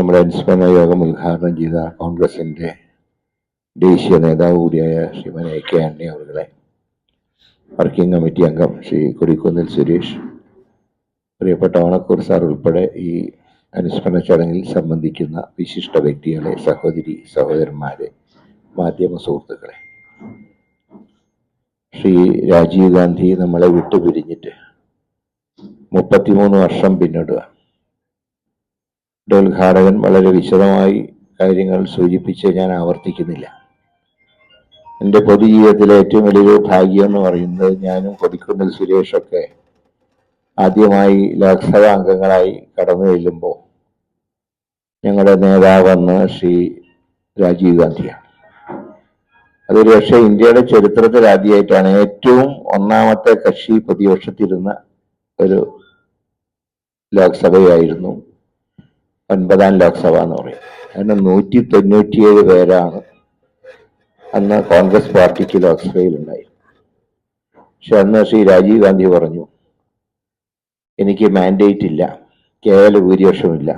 നമ്മുടെ അനുസ്മരണ യോഗം ഉദ്ഘാടനം ചെയ്ത കോൺഗ്രസിന്റെ ദേശീയ നേതാവ് കൂടിയായ ശ്രീമൻ എ കെ ആന്റണി അവരുടെ വർക്കിംഗ് കമ്മിറ്റി അംഗം ശ്രീ കൊടിക്കുന്നിൽ സുരേഷ് പ്രിയപ്പെട്ട ഓണക്കൂർ സാർ ഉൾപ്പെടെ ഈ അനുസ്മരണ ചടങ്ങിൽ സംബന്ധിക്കുന്ന വിശിഷ്ട വ്യക്തികളെ സഹോദരി സഹോദരന്മാരെ മാധ്യമ സുഹൃത്തുക്കളെ. ശ്രീ രാജീവ് ഗാന്ധി നമ്മളെ വിട്ടുപിരിഞ്ഞിട്ട് മുപ്പത്തിമൂന്ന് വർഷം പിന്നിടുക. ഉദ്ഘാടകൻ വളരെ വിശദമായി കാര്യങ്ങൾ സൂചിപ്പിച്ച് ഞാൻ ആവർത്തിക്കുന്നില്ല. എന്റെ പൊതുജീവിതത്തിലെ ഏറ്റവും വലിയൊരു ഭാഗ്യം എന്ന് പറയുന്നത് ഞാനും കൊടിക്കുന്നിൽ സുരേഷൊക്കെ ആദ്യമായി ലോക്സഭാ അംഗങ്ങളായി കടന്നു ചെല്ലുമ്പോൾ ഞങ്ങളുടെ നേതാവെന്ന് ശ്രീ രാജീവ് ഗാന്ധിയാണ്. അതൊരു പക്ഷേ ഇന്ത്യയുടെ ചരിത്രത്തിൽ ആദ്യമായിട്ടാണ് ഏറ്റവും ഒന്നാമത്തെ കക്ഷി പ്രതിപക്ഷത്തിരുന്ന ഒരു ലോക്സഭയായിരുന്നു. ഒൻപതാം ലോക്സഭ എന്ന് പറയും. അതിന് നൂറ്റി തൊണ്ണൂറ്റിയേഴ് പേരാണ് അന്ന് കോൺഗ്രസ് പാർട്ടിക്ക് ലോക്സഭയിൽ ഉണ്ടായി പക്ഷെ അന്ന് ശ്രീ രാജീവ് ഗാന്ധി പറഞ്ഞു എനിക്ക് മാൻഡേറ്റ് ഇല്ല കേവല ഭൂരിപക്ഷമില്ല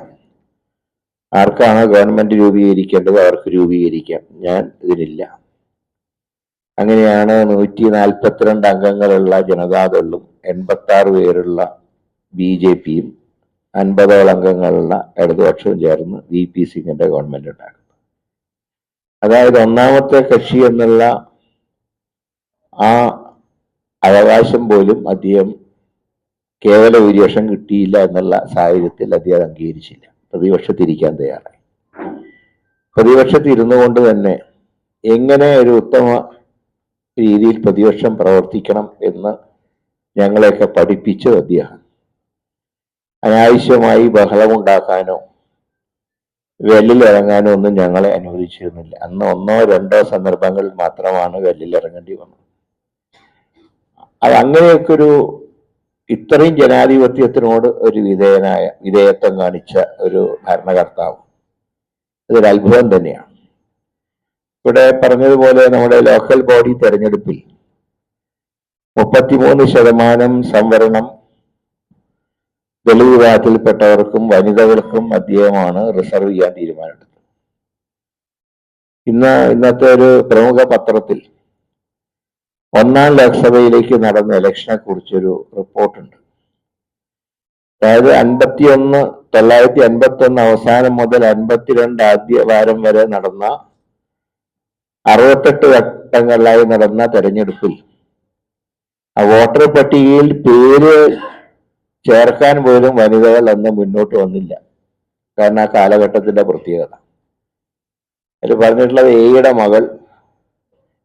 ആർക്കാണ് ഗവൺമെന്റ് രൂപീകരിക്കേണ്ടത് അവർക്ക് രൂപീകരിക്കാം. ഞാൻ ഇതിനില്ല. അങ്ങനെയാണ് നൂറ്റി നാൽപ്പത്തിരണ്ട് അംഗങ്ങളുള്ള ജനതാദളും എൺപത്തി ആറ് പേരുള്ള ബി ജെ പിയും അൻപതോളം അംഗങ്ങളുള്ള ഇടതുപക്ഷവും ചേർന്ന് വി പി സിംഗിന്റെ ഗവൺമെന്റ് ഉണ്ടാക്കുന്നത് അതായത് ഒന്നാമത്തെ കക്ഷി എന്നുള്ള ആ അവകാശം പോലും അദ്ദേഹം കേവല ഭൂരിപക്ഷം കിട്ടിയില്ല എന്നുള്ള സാഹചര്യത്തിൽ അദ്ദേഹം അംഗീകരിച്ചില്ല. പ്രതിപക്ഷത്തിരിക്കാൻ തയ്യാറായി. പ്രതിപക്ഷത്തിരുന്നു കൊണ്ട് തന്നെ എങ്ങനെ ഒരു ഉത്തമ രീതിയിൽ പ്രതിപക്ഷം പ്രവർത്തിക്കണം എന്ന് ഞങ്ങളെയൊക്കെ പഠിപ്പിച്ചു അദ്ദേഹം. അനാവശ്യമായി ബഹളമുണ്ടാക്കാനോ വെല്ലിലിറങ്ങാനോ ഒന്നും ഞങ്ങളെ അനുവദിച്ചിരുന്നില്ല. അന്ന് ഒന്നോ രണ്ടോ സന്ദർഭങ്ങളിൽ മാത്രമാണ് വെല്ലിലിറങ്ങേണ്ടി വന്നത്. അത് അങ്ങനെയൊക്കെ ഒരു ഇത്രയും ജനാധിപത്യത്തിനോട് ഒരു വിധേയനായ വിധേയത്വം കാണിച്ച ഒരു ഭരണകർത്താവ് ഇതൊരു അത്ഭുതം തന്നെയാണ്. ഇവിടെ പറഞ്ഞതുപോലെ നമ്മുടെ ലോക്കൽ ബോഡി തെരഞ്ഞെടുപ്പിൽ മുപ്പത്തിമൂന്ന് ശതമാനം സംവരണം ദളിത് വിഭാഗത്തിൽപ്പെട്ടവർക്കും വനിതകൾക്കും അദ്ദേഹമാണ് റിസർവ് ചെയ്യാൻ തീരുമാനമെടുത്തത് ഇന്ന് ഇന്നത്തെ ഒരു പ്രമുഖ പത്രത്തിൽ ഒന്നാം ലോക്സഭയിലേക്ക് നടന്ന ഇലക്ഷനെ കുറിച്ചൊരു റിപ്പോർട്ടുണ്ട്. അതായത് അൻപത്തിയൊന്ന് തൊള്ളായിരത്തി അൻപത്തി ഒന്ന് അവസാനം മുതൽ അൻപത്തിരണ്ട് ആദ്യ വാരം വരെ നടന്ന അറുപത്തെട്ട് ഘട്ടങ്ങളിലായി നടന്ന തെരഞ്ഞെടുപ്പിൽ ആ വോട്ടർ പട്ടികയിൽ പേര് ചേർക്കാൻ പോലും വനിതകൾ അന്ന് മുന്നോട്ട് വന്നില്ല. കാരണം ആ കാലഘട്ടത്തിന്റെ പ്രത്യേകത. അതിൽ പറഞ്ഞിട്ടുള്ളത് എയുടെ മകൾ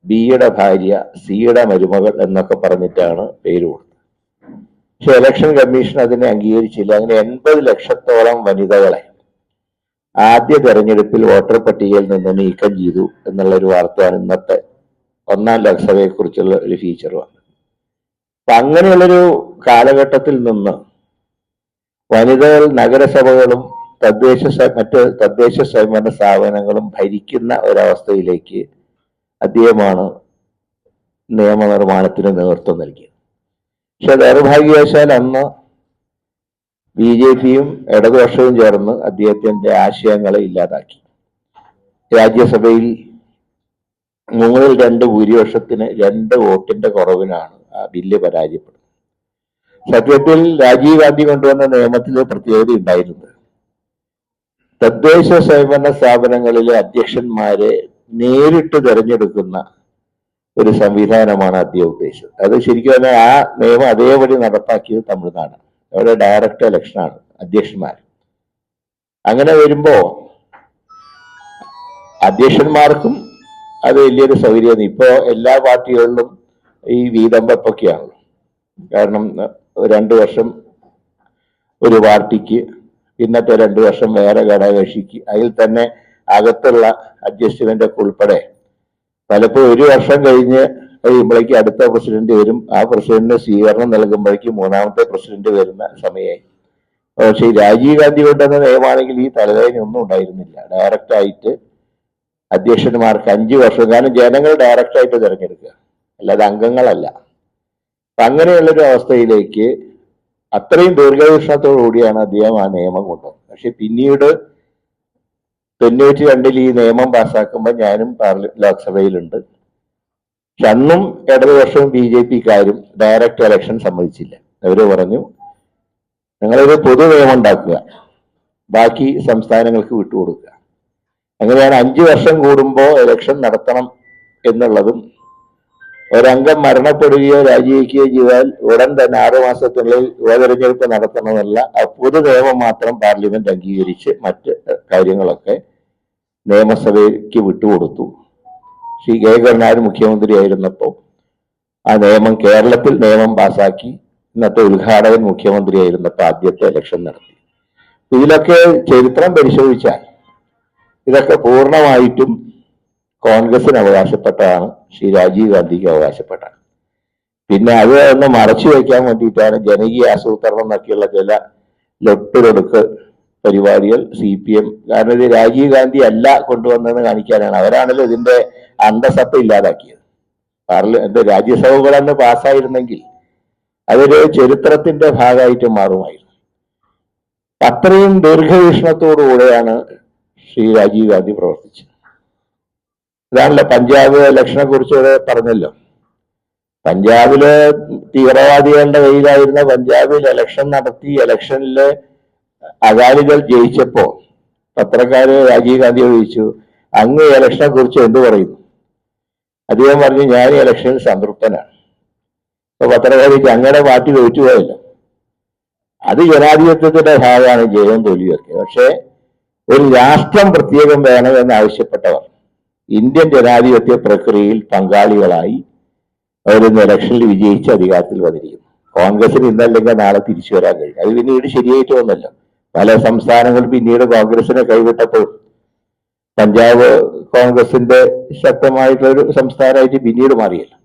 ബിയുടെ ഭാര്യ സിയുടെ മരുമകൾ എന്നൊക്കെ പറഞ്ഞിട്ടാണ് പേര് കൊടുത്തത്. പക്ഷെ ഇലക്ഷൻ കമ്മീഷൻ അതിനെ അംഗീകരിച്ചില്ല. അങ്ങനെ എൺപത് ലക്ഷത്തോളം വനിതകളെ ആദ്യ തെരഞ്ഞെടുപ്പിൽ വോട്ടർ പട്ടികയിൽ നിന്ന് നീക്കം ചെയ്തു എന്നുള്ള ഒരു വാർത്തയാണ് ഇന്നത്തെ ഒന്നാം ലോക്സഭയെ കുറിച്ചുള്ള ഒരു ഫീച്ചർ വന്നത്. അപ്പൊ അങ്ങനെയുള്ളൊരു കാലഘട്ടത്തിൽ നിന്ന് വനിതകൾ നഗരസഭകളും തദ്ദേശ മറ്റ് തദ്ദേശ സ്വയംഭരണ സ്ഥാപനങ്ങളും ഭരിക്കുന്ന ഒരവസ്ഥയിലേക്ക് അദ്ദേഹമാണ് നിയമനിർമ്മാണത്തിന് നേതൃത്വം നൽകിയത്. പക്ഷെ ദൗർഭാഗ്യവശാൽ അന്ന് ബി ജെ പിയും ഇടതുപക്ഷവും ചേർന്ന് അദ്ദേഹത്തിന്റെ ആശയങ്ങളെ ഇല്ലാതാക്കി. രാജ്യസഭയിൽ മൂന്നിൽ രണ്ട് ഭൂരിപക്ഷത്തിന് രണ്ട് വോട്ടിന്റെ കുറവിനാണ് ആ ബില്ല് പരാജയപ്പെടുന്നത്. സത്യത്തിൽ രാജീവ് ഗാന്ധി കൊണ്ടുവന്ന നിയമത്തിൽ പ്രത്യേകത ഉണ്ടായിരുന്നത് തദ്ദേശ സ്വയംഭരണ സ്ഥാപനങ്ങളിലെ അധ്യക്ഷന്മാരെ നേരിട്ട് തെരഞ്ഞെടുക്കുന്ന ഒരു സംവിധാനമാണ് അദ്ദേഹം ഉദ്ദേശിച്ചത്. അത് ശരിക്കും പറഞ്ഞാൽ ആ നിയമം അതേപടി നടപ്പാക്കിയത് തമിഴ്നാട്. അവിടെ ഡയറക്ട് ഇലക്ഷനാണ് അധ്യക്ഷന്മാർ. അങ്ങനെ വരുമ്പോ അധ്യക്ഷന്മാർക്കും അത് വലിയൊരു സൗകര്യമാണ്. ഇപ്പോ എല്ലാ പാർട്ടികളിലും ഈ വീതം കാരണം രണ്ടു വർഷം ഒരു പാർട്ടിക്ക് പിന്നത്തെ രണ്ട് വർഷം വേറെ ഘടകകക്ഷിക്ക്. അതിൽ തന്നെ അകത്തുള്ള അഡ്ജസ്റ്റ്മെന്റ് ഒക്കെ ഉൾപ്പെടെ. പലപ്പോഴും ഒരു വർഷം കഴിഞ്ഞ് കഴിയുമ്പോഴേക്ക് അടുത്ത പ്രസിഡന്റ് വരും. ആ പ്രസിഡന്റിന് സ്വീകരണം നൽകുമ്പോഴേക്കും മൂന്നാമത്തെ പ്രസിഡന്റ് വരുന്ന സമയമായി. പക്ഷേ രാജീവ് ഗാന്ധി കൊണ്ടുവന്ന നിയമമാണെങ്കിൽ ഈ തലവേദന ഒന്നും ഉണ്ടായിരുന്നില്ല. ഡയറക്റ്റ് ആയിട്ട് അധ്യക്ഷന്മാർക്ക് അഞ്ചു വർഷം കാരണം ജനങ്ങൾ ഡയറക്റ്റ് ആയിട്ട് തിരഞ്ഞെടുക്കുക. അല്ലാതെ അംഗങ്ങളല്ല. അങ്ങനെയുള്ളൊരു അവസ്ഥയിലേക്ക് അത്രയും ദീർഘവീക്ഷണത്തോടു കൂടിയാണ് അദ്ദേഹം ആ നിയമം കൊണ്ടുവന്നത്. പക്ഷെ പിന്നീട് തൊണ്ണൂറ്റി രണ്ടിൽ ഈ നിയമം പാസ്സാക്കുമ്പോൾ ഞാനും പാർല ലോക്സഭയിലുണ്ട്. പക്ഷെ അന്നും ഇടതുപക്ഷവും ബി ജെ പിക്കാരും ഡയറക്റ്റ് ഇലക്ഷൻ സമ്മതിച്ചില്ല. അവർ പറഞ്ഞു നിങ്ങളൊരു പൊതു നിയമം ഉണ്ടാക്കുക. ബാക്കി സംസ്ഥാനങ്ങൾക്ക് വിട്ടുകൊടുക്കുക. അങ്ങനെയാണ് അഞ്ചു വർഷം കൂടുമ്പോൾ ഇലക്ഷൻ നടത്തണം എന്നുള്ളതും ഒരംഗം മരണപ്പെടുകയോ രാജിവെക്കുകയോ ചെയ്താൽ ഉടൻ തന്നെ ആറു മാസത്തിനുള്ളിൽ ഉപതെരഞ്ഞെടുപ്പ് ആ പൊതു നിയമം മാത്രം പാർലമെന്റ് അംഗീകരിച്ച് മറ്റ് കാര്യങ്ങളൊക്കെ നിയമസഭയ്ക്ക് വിട്ടുകൊടുത്തു. ശ്രീ കെ കരുണാകരൻ മുഖ്യമന്ത്രിയായിരുന്നപ്പോൾ ആ നിയമം കേരളത്തിൽ നിയമം പാസാക്കി. ഇന്നത്തെ ഉദ്ഘാടകൻ മുഖ്യമന്ത്രിയായിരുന്നപ്പോൾ ആദ്യത്തെ ഇലക്ഷൻ നടത്തി. ഇതിലൊക്കെ ചരിത്രം പരിശോധിച്ചാൽ ഇതൊക്കെ പൂർണമായിട്ടും കോൺഗ്രസിന് അവകാശപ്പെട്ടതാണ് ശ്രീ രാജീവ് ഗാന്ധിക്ക് അവകാശപ്പെട്ടാണ്. പിന്നെ അത് ഒന്ന് മറച്ചു വയ്ക്കാൻ വേണ്ടിയിട്ടാണ് ജനകീയ ആസൂത്രണം എന്നൊക്കെയുള്ള ചില ലൊട്ടിലൊടുക്ക് പരിപാടികൾ സി പി എം കാരണം ഇത് രാജീവ് ഗാന്ധി അല്ല കൊണ്ടുവന്നതെന്ന് കാണിക്കാനാണ്. അവരാണല്ലോ ഇതിന്റെ അന്തസത്ത ഇല്ലാതാക്കിയത്. പാർലമെന്റ് രാജ്യസഭകൾ അന്ന് പാസ്സായിരുന്നെങ്കിൽ അതൊരു ചരിത്രത്തിന്റെ ഭാഗമായിട്ട് മാറുമായിരുന്നു. അത്രയും ദീർഘവീക്ഷണത്തോടുകൂടെയാണ് ശ്രീ രാജീവ് ഗാന്ധി പ്രവർത്തിച്ചത്. ഇതാണല്ലോ പഞ്ചാബ് ഇലക്ഷനെ കുറിച്ച് പറഞ്ഞല്ലോ. പഞ്ചാബിൽ തീവ്രവാദികളുടെ കയ്യിലായിരുന്ന പഞ്ചാബിൽ ഇലക്ഷൻ നടത്തി ഇലക്ഷനിൽ അകാലികൾ ജയിച്ചപ്പോ പത്രക്കാര് രാജീവ് ഗാന്ധി ചോദിച്ചു അങ്ങ് ഇലക്ഷനെ കുറിച്ച് എന്ത് പറയുന്നു? അദ്ദേഹം പറഞ്ഞു ഞാൻ ഇലക്ഷനിൽ സംതൃപ്തനാണ്. അപ്പൊ പത്രക്കാരിക്ക് അങ്ങയുടെ പാർട്ടി തോറ്റുപോയല്ലോ അത് ജനാധിപത്യത്തിന്റെ ഭാഗമാണ് ജയവും തോൽവിയൊക്കെ പക്ഷേ ഒരു രാഷ്ട്രം പ്രത്യേകം വേണമെന്ന് ആവശ്യപ്പെട്ടവർ ഇന്ത്യൻ ജനാധിപത്യ പ്രക്രിയയിൽ പങ്കാളികളായി അവരിന്ന് ഇലക്ഷനിൽ വിജയിച്ച് അധികാരത്തിൽ വന്നിരിക്കുന്നു. കോൺഗ്രസിന് ഇന്നല്ലെങ്കിൽ നാളെ തിരിച്ചു വരാൻ കഴിയും. അത് പിന്നീട് ശരിയായിട്ട് പല സംസ്ഥാനങ്ങൾ പിന്നീട് കോൺഗ്രസിനെ കൈവിട്ടപ്പോൾ പഞ്ചാബ് കോൺഗ്രസിന്റെ ശക്തമായിട്ടൊരു സംസ്ഥാനമായിട്ട് പിന്നീട് മാറിയല്ലോ.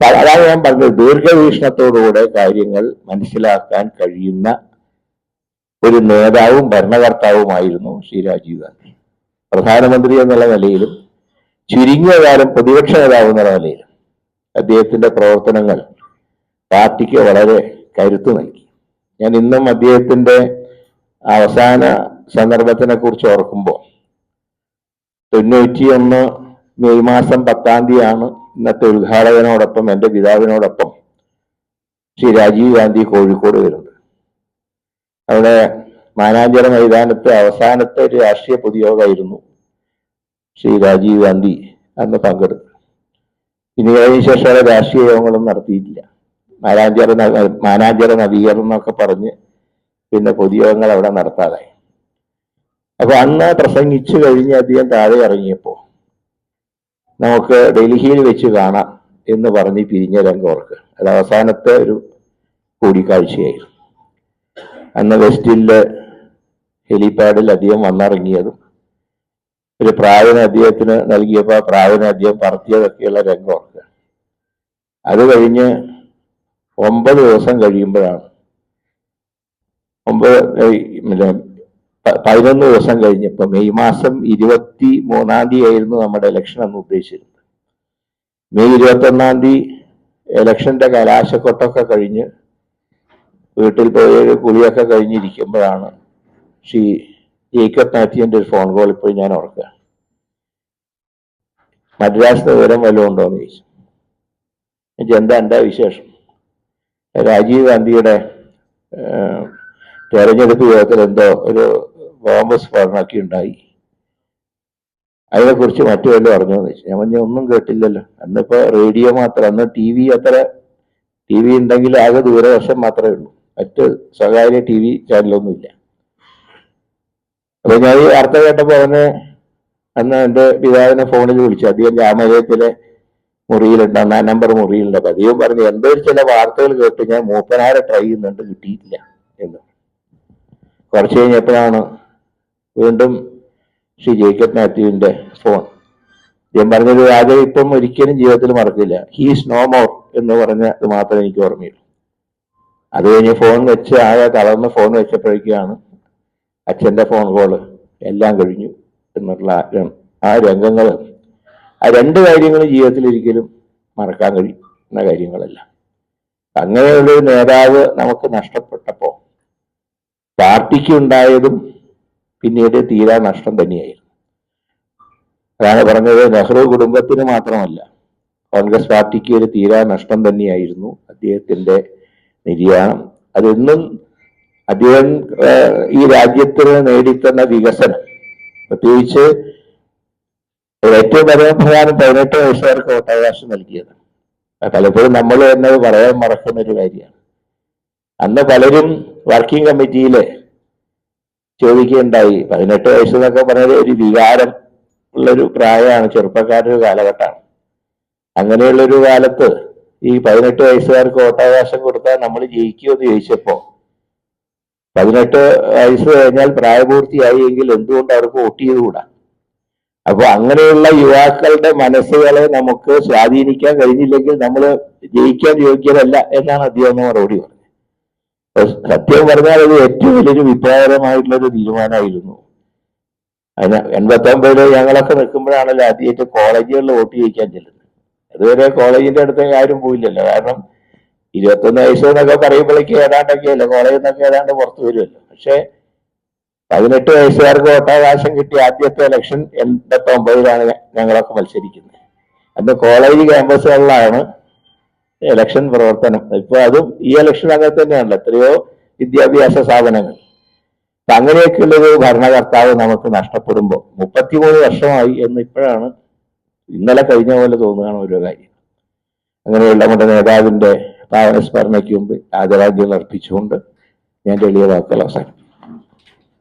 അതാണ് ഞാൻ പറഞ്ഞത്. ദീർഘവീക്ഷണത്തോടുകൂടെ കാര്യങ്ങൾ മനസ്സിലാക്കാൻ കഴിയുന്ന ഒരു നേതാവും ഭരണകർത്താവുമായിരുന്നു ശ്രീ രാജീവ് ഗാന്ധി. പ്രധാനമന്ത്രി എന്നുള്ള നിലയിലും ചുരുങ്ങിയ കാലം പ്രതിപക്ഷ നേതാവ് എന്ന നിലയിൽ അദ്ദേഹത്തിന്റെ പ്രവർത്തനങ്ങൾ പാർട്ടിക്ക് വളരെ കരുത്ത് നൽകി. ഞാൻ ഇന്നും അദ്ദേഹത്തിന്റെ അവസാന സന്ദർഭത്തിനെ കുറിച്ച് ഓർക്കുമ്പോൾ തൊണ്ണൂറ്റിയൊന്ന് മെയ് മാസം പത്താം തീയതിയാണ് ഇന്നത്തെ ഉദ്ഘാടകനോടൊപ്പം എന്റെ പിതാവിനോടൊപ്പം ശ്രീ രാജീവ് ഗാന്ധി കോഴിക്കോട് വരുന്നത്. അവിടെ മാനാഞ്ചിറ മൈതാനത്തെ അവസാനത്തെ ഒരു രാഷ്ട്രീയ പൊതുയോഗമായിരുന്നു ശ്രീ രാജീവ് ഗാന്ധി അന്ന് പങ്കെടുത്തു. ഇനി അതിന് ശേഷം അവിടെ രാഷ്ട്രീയ യോഗങ്ങളൊന്നും നടത്തിയിട്ടില്ല. മാനാഞ്ചര മാനാഞ്ചര നവീകരണം എന്നൊക്കെ പറഞ്ഞ് പിന്നെ പൊതുയോഗങ്ങൾ അവിടെ നടത്താതായി അപ്പൊ അന്ന് പ്രസംഗിച്ചു കഴിഞ്ഞ് അദ്ദേഹം താഴെ ഇറങ്ങിയപ്പോ നമുക്ക് ഡൽഹിയിൽ വെച്ച് കാണാം എന്ന് പറഞ്ഞ് പിരിഞ്ഞ രംഗം ഓർക്ക് അത് അവസാനത്തെ ഒരു കൂടിക്കാഴ്ചയായിരുന്നു. അന്ന് വെസ്റ്റിലെ ഹെലിപാഡിൽ അധികം വന്നിറങ്ങിയതും ഒരു പ്രായന അദ്ദേഹത്തിന് നൽകിയപ്പോൾ ആ പ്രാവിനെ അദ്ദേഹം പറത്തിയതൊക്കെയുള്ള രംഗം ഓർക്കുക. അത് കഴിഞ്ഞ് ഒമ്പത് ദിവസം കഴിയുമ്പോഴാണ്. ഒമ്പത് പിന്നെ പതിനൊന്ന് ദിവസം കഴിഞ്ഞപ്പോൾ മെയ് മാസം ഇരുപത്തി മൂന്നാം തീയതി ആയിരുന്നു നമ്മുടെ ഇലക്ഷൻ അന്ന് ഉദ്ദേശിച്ചിരുന്നത്. മെയ് ഇരുപത്തി ഒന്നാം തീയതി ഇലക്ഷന്റെ കലാശക്കൊട്ടൊക്കെ കഴിഞ്ഞ് വീട്ടിൽ പോയ കുളിയൊക്കെ കഴിഞ്ഞിരിക്കുമ്പോഴാണ് ശ്രീ ജേക്കബ് മാത്യുവിന്റെ ഒരു ഫോൺ കോൾ ഇപ്പോൾ ഞാൻ ഓർക്കുക. മദ്രാസ് വിവരം വല്ലതും ഉണ്ടോ എന്ന് ചോദിച്ചു. എനിക്ക് എന്താ എന്താ വിശേഷം? രാജീവ് ഗാന്ധിയുടെ തെരഞ്ഞെടുപ്പ് യോഗത്തിൽ എന്തോ ഒരു ബോംബ് സ്ഫോടനമൊക്കെ ഉണ്ടായി അതിനെക്കുറിച്ച് മറ്റു വല്ലതും അറിഞ്ഞോ എന്ന് ചോദിച്ചു. ഞാൻ പറഞ്ഞു ഒന്നും കേട്ടില്ലല്ലോ. അന്നിപ്പോ റേഡിയോ മാത്രം അന്ന് ടി വി അത്ര ടി വി ഉണ്ടെങ്കിൽ ആകെ ദൂരദർശൻ മാത്രമേ ഉള്ളൂ. മറ്റ് സ്വകാര്യ ടി വി ചാനലൊന്നുമില്ല. അപ്പൊ ഞാൻ ഈ വാർത്ത കേട്ടപ്പോ അവന് അന്ന് എന്റെ പിതാവിനെ ഫോണിൽ വിളിച്ചു. അധികം രാമലയത്തിലെ മുറിയിലുണ്ട്. ഒന്നാം നമ്പർ മുറിയിലുണ്ട്. അപ്പൊ അധികം പറഞ്ഞു എന്തോ ചില വാർത്തകൾ കേട്ട് ഞാൻ മൂപ്പനാരെ ട്രൈ ചെയ്യുന്നുണ്ട് കിട്ടിയിട്ടില്ല എന്ന്. കുറച്ച് കഴിഞ്ഞപ്പോഴാണ് വീണ്ടും ശ്രീ ജേക്കബ് മാത്യുവിന്റെ ഫോൺ. ഞാൻ പറഞ്ഞത് രാജ ഇപ്പം ഒരിക്കലും ജീവിതത്തിൽ മറക്കില്ല. ഹീസ് നോ മോർ എന്ന് പറഞ്ഞ അത് മാത്രമേ എനിക്ക് ഓർമ്മയുള്ളൂ. അത് കഴിഞ്ഞ് ഫോൺ വെച്ച് ആകെ തളർന്ന് ഫോൺ വെച്ചപ്പോഴേക്കാണ് അച്ഛന്റെ ഫോൺ കോൾ എല്ലാം കഴിഞ്ഞു. എന്നുള്ള ആ രംഗങ്ങൾ. ആ രണ്ട് കാര്യങ്ങളും ജീവിതത്തിൽ ഒരിക്കലും മറക്കാൻ കഴിയുന്ന കാര്യങ്ങളല്ല. അങ്ങനെയുള്ള ഒരു നേതാവ് നമുക്ക് നഷ്ടപ്പെട്ടപ്പോ പാർട്ടിക്ക് ഉണ്ടായതും പിന്നീട് തീരാ നഷ്ടം തന്നെയായിരുന്നു. അതാണ് പറഞ്ഞത് നെഹ്റു കുടുംബത്തിന് മാത്രമല്ല കോൺഗ്രസ് പാർട്ടിക്ക് ഒരു തീരാ നഷ്ടം തന്നെയായിരുന്നു അദ്ദേഹത്തിന്റെ നിര്യാണം. അതെന്നും അദ്ദേഹം ഈ രാജ്യത്തിന് നേടിത്തന്ന വികസനം പ്രത്യേകിച്ച് ഏറ്റവും പരമപ്രധാനം പതിനെട്ട് വയസ്സുകാർക്ക് വോട്ടവകാശം നൽകിയത്. പലപ്പോഴും നമ്മൾ തന്നെ പറയാൻ മറക്കുന്ന ഒരു കാര്യമാണ്. അന്ന് പലരും വർക്കിംഗ് കമ്മിറ്റിയിൽ ചോദിക്കുകയുണ്ടായി പതിനെട്ട് വയസ്സ് എന്നൊക്കെ പറഞ്ഞത് ഒരു വികാരം ഉള്ളൊരു പ്രായമാണ് ചെറുപ്പക്കാരുടെ കാലഘട്ടമാണ്. അങ്ങനെയുള്ളൊരു കാലത്ത് ഈ പതിനെട്ട് വയസ്സുകാർക്ക് വോട്ടവകാശം കൊടുത്താൽ നമ്മൾ ജയിക്കുമോ എന്ന് ചോദിച്ചപ്പോ പതിനെട്ട് വയസ്സ് കഴിഞ്ഞാൽ പ്രായപൂർത്തിയായി എങ്കിൽ എന്തുകൊണ്ട് അവർക്ക് വോട്ട് ചെയ്തുകൂടാ? അപ്പൊ അങ്ങനെയുള്ള യുവാക്കളുടെ മനസ്സുകളെ നമുക്ക് സ്വാധീനിക്കാൻ കഴിഞ്ഞില്ലെങ്കിൽ നമ്മൾ ജയിക്കാൻ യോഗ്യരല്ല എന്നാണ് അദ്ദേഹം മറുപടി പറഞ്ഞത്. സത്യം പറഞ്ഞാൽ അത് ഏറ്റവും വലിയൊരു വിപ്ലവകരമായിട്ടുള്ള ഒരു തീരുമാനമായിരുന്നു. അതിന് എൺപത്തി ഒമ്പതിൽ ഞങ്ങളൊക്കെ നിൽക്കുമ്പോഴാണല്ലോ ആദ്യമായിട്ട് കോളേജുകളിൽ വോട്ട് ചെയ്യിക്കാൻ ചെല്ലുന്നത്. അതുവരെ കോളേജിന്റെ അടുത്ത് ആരും പോയില്ലല്ലോ. കാരണം ഇരുപത്തൊന്ന് വയസ്സ് എന്നൊക്കെ പറയുമ്പോഴേക്ക് ഏതാണ്ടൊക്കെ അല്ലേ? കോളേജിൽ നിന്നൊക്കെ ഏതാണ്ട് പുറത്തു വരുമല്ലോ. പക്ഷെ പതിനെട്ട് വയസ്സുകാർക്ക് വോട്ടവകാശം കിട്ടിയ ആദ്യത്തെ ഇലക്ഷൻ എൺപത്തി ഒമ്പതിലാണ് ഞങ്ങളൊക്കെ മത്സരിക്കുന്നത്. അന്ന് കോളേജ് ക്യാമ്പസുകളിലാണ് ഇലക്ഷൻ പ്രവർത്തനം. ഇപ്പൊ അതും ഈ ഇലക്ഷൻ അങ്ങനെ തന്നെയാണല്ലോ. എത്രയോ വിദ്യാഭ്യാസ സ്ഥാപനങ്ങൾ. അപ്പൊ അങ്ങനെയൊക്കെയുള്ളൊരു ഭരണകർത്താവ് നമുക്ക് നഷ്ടപ്പെടുമ്പോൾ മുപ്പത്തിമൂന്ന് വർഷമായി എന്ന് ഇപ്പോഴാണ് ഇന്നലെ കഴിഞ്ഞ പോലെ തോന്നുകയാണ് ഓരോ കാര്യം. അങ്ങനെയുള്ള നമ്മുടെ നേതാവിന്റെ സ്മരണയ്ക്ക് മുമ്പ് രാജരാജ്യങ്ങൾ അർപ്പിച്ചുകൊണ്ട് ഞാൻ എളിയ വാക്കുകൾ അവസാനിപ്പിക്കും